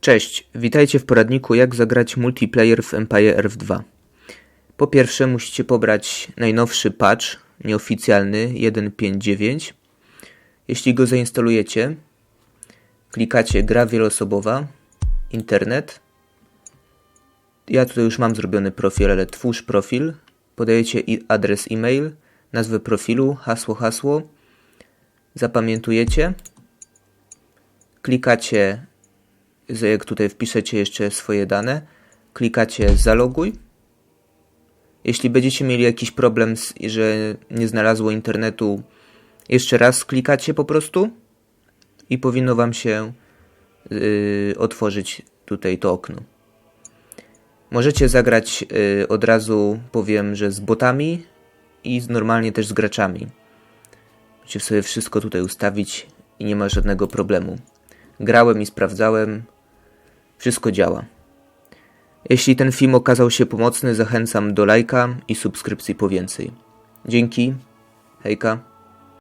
Cześć, witajcie w poradniku jak zagrać multiplayer w Empire Earth 2. Po pierwsze musicie pobrać najnowszy patch, nieoficjalny 1.5.9. Jeśli go zainstalujecie, klikacie gra wieloosobowa, internet. Ja tutaj już mam zrobiony profil, ale twórz profil. Podajecie adres e-mail, nazwę profilu, hasło, hasło. Zapamiętujecie. Klikacie tutaj wpiszecie jeszcze swoje dane, klikacie zaloguj. Jeśli będziecie mieli jakiś problem, że nie znalazło internetu, jeszcze raz klikacie po prostu i powinno Wam się yy, otworzyć tutaj to okno. Możecie zagrać yy, od razu, powiem, że z botami i normalnie też z graczami. Musicie sobie wszystko tutaj ustawić i nie ma żadnego problemu. Grałem i sprawdzałem. Wszystko działa. Jeśli ten film okazał się pomocny, zachęcam do lajka i subskrypcji po więcej. Dzięki. Hejka.